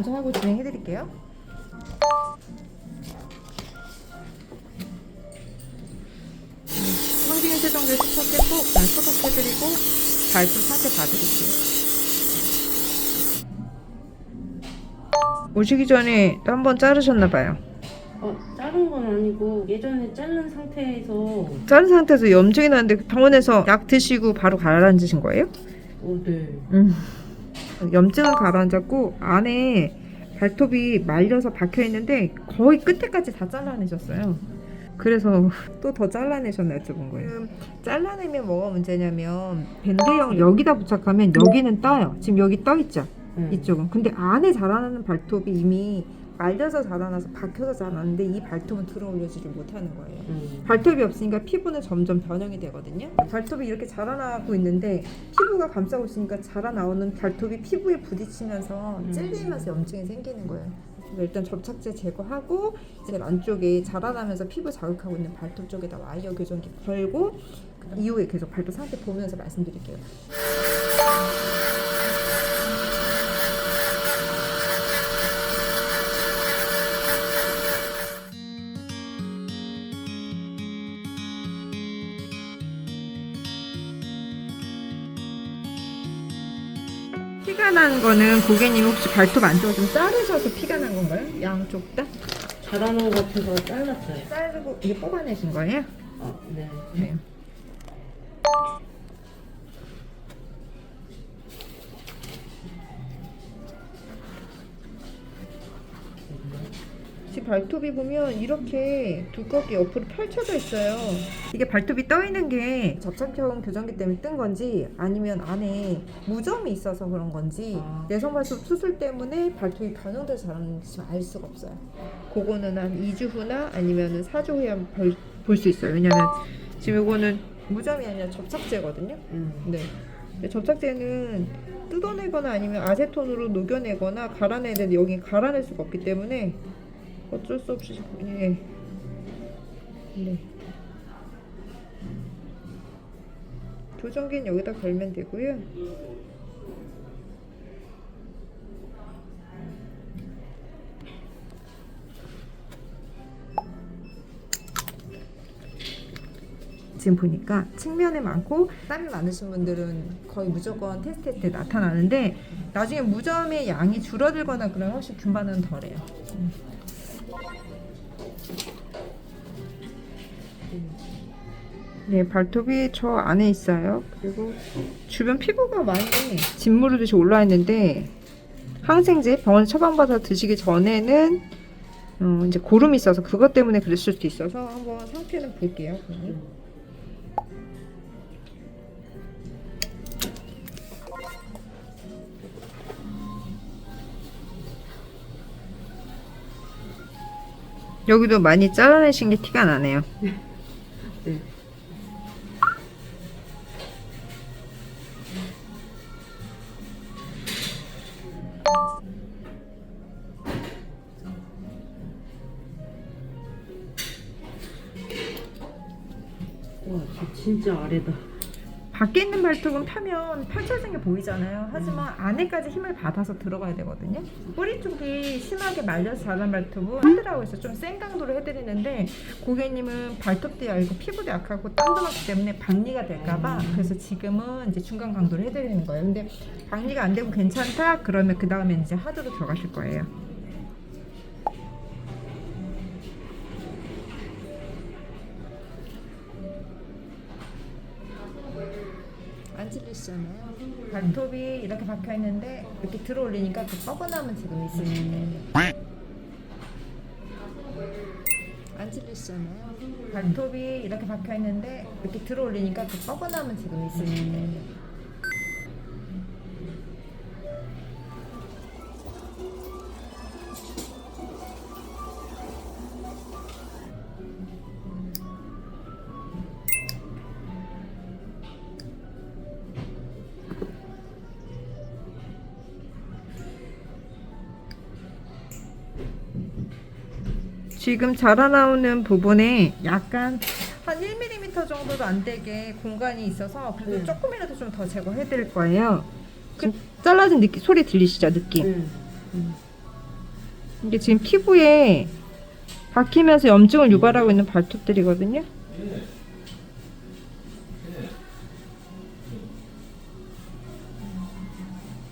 진행해 드릴게요. 성진이 세정제 세척했고 그다음 소독해 드리고 발톱 상태 봐드릴게요. 오시기 전에 또 한 번 자르셨나 봐요. 어, 자른 건 아니고 예전에 자른 상태에서 자른 상태에서 염증이 나는데 병원에서 약 드시고 바로 가라앉으신 거예요? 어, 네. 음. 염증은 가라앉았고 안에 발톱이 말려서 박혀 있는데 거의 끝에까지 다 잘라내셨어요. 그래서 또 더 잘라내셨나 여쭤본 거예요. 지금 잘라내면 뭐가 문제냐면 밴드형 여기다 부착하면 여기는 떠요. 지금 여기 떠 있죠. 네. 이쪽은. 근데 안에 자라나는 발톱이 이미 말려서 자라나서 박혀서 자라는데 이 발톱은 들어 올려지를 못하는 거예요. 음. 발톱이 없으니까 피부는 점점 변형이 되거든요. 발톱이 이렇게 자라나고 있는데 피부가 감싸고 있으니까 자라나오는 발톱이 피부에 부딪히면서 음. 찔리면서 염증이 생기는 거예요. 일단 접착제 제거하고 제일 안쪽에 자라나면서 피부 자극하고 있는 발톱 쪽에다 와이어 교정기 걸고 그다음 이후에 계속 발톱 상태 보면서 말씀드릴게요. 피가 난 거는 고객님 혹시 발톱 안쪽을 좀 자르셔서 피가 난 건가요? 양쪽 다? 자라는 것 같아서 잘랐어요. 자르고 이게 뽑아내신 거예요? 어, 네. 네. 발톱이 보면 이렇게 두껍게 옆으로 펼쳐져 있어요. 이게 발톱이 떠 있는 게 접착형 교정기 때문에 뜬 건지 아니면 안에 무좀이 있어서 그런 건지 아. 내성 발톱 수술 때문에 발톱이 변형돼서 자랐는지 알 수가 없어요. 그거는 한 2주 후나 아니면 4주 후에 볼 수 있어요. 왜냐면 지금 이거는 무점이 아니라 접착제거든요. 음. 네. 접착제는 뜯어내거나 아니면 아세톤으로 녹여내거나 갈아내야 되는데 여기 갈아낼 수가 없기 때문에 어쩔 수 없이 예. 네. 조정기는 여기다 걸면 되고요. 지금 보니까 측면에 많고 땀이 많으신 분들은 거의 무조건 테스트할 때 나타나는데 나중에 무점의 양이 줄어들거나 그러면 훨씬 균반은 덜해요. 네, 발톱이 저 안에 있어요. 그리고 주변 피부가 많이 진무르듯이 올라 있는데 항생제 병원 처방받아 드시기 전에는 어, 이제 고름이 있어서 그것 때문에 그랬을 수도 있어서 한번 상태는 볼게요. 여기도 많이 잘라내신 게 티가 나네요. 네. 진짜 아래다. 밖에 있는 발톱은 파면 펼쳐진 게 보이잖아요. 하지만 안에까지 힘을 받아서 들어가야 되거든요. 뿌리 쪽이 심하게 말려서 자란 발톱은 하드라고 해서 좀 센 강도로 해드리는데 고객님은 발톱도 얇고 피부도 약하고 땀도 많기 때문에 박리가 될까봐 그래서 지금은 이제 중간 강도로 해드리는 거예요. 근데 박리가 안 되고 괜찮다 그러면 그 다음에 이제 하드로 들어가실 거예요. 안 찔리시잖아요. 발톱이 이렇게 박혀 있는데 이렇게 들어 올리니까 그 뻐근함은 지금 있으시네. 안 찔리시잖아요. 발톱이 이렇게 박혀 있는데 이렇게 들어 올리니까 그 뻐근함은 지금 있으시네. 지금 자라나오는 부분에 약간 한 1mm 정도도 안 되게 공간이 있어서 그래도 네. 조금이라도 좀 더 제거해 드릴 거예요. 그 잘라진 느낌 소리 들리시죠? 느낌. 음. 이게 지금 피부에 박히면서 염증을 유발하고 있는 발톱들이거든요.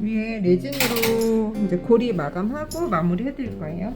위에 레진으로 이제 고리 마감하고 마무리 해드릴 거예요.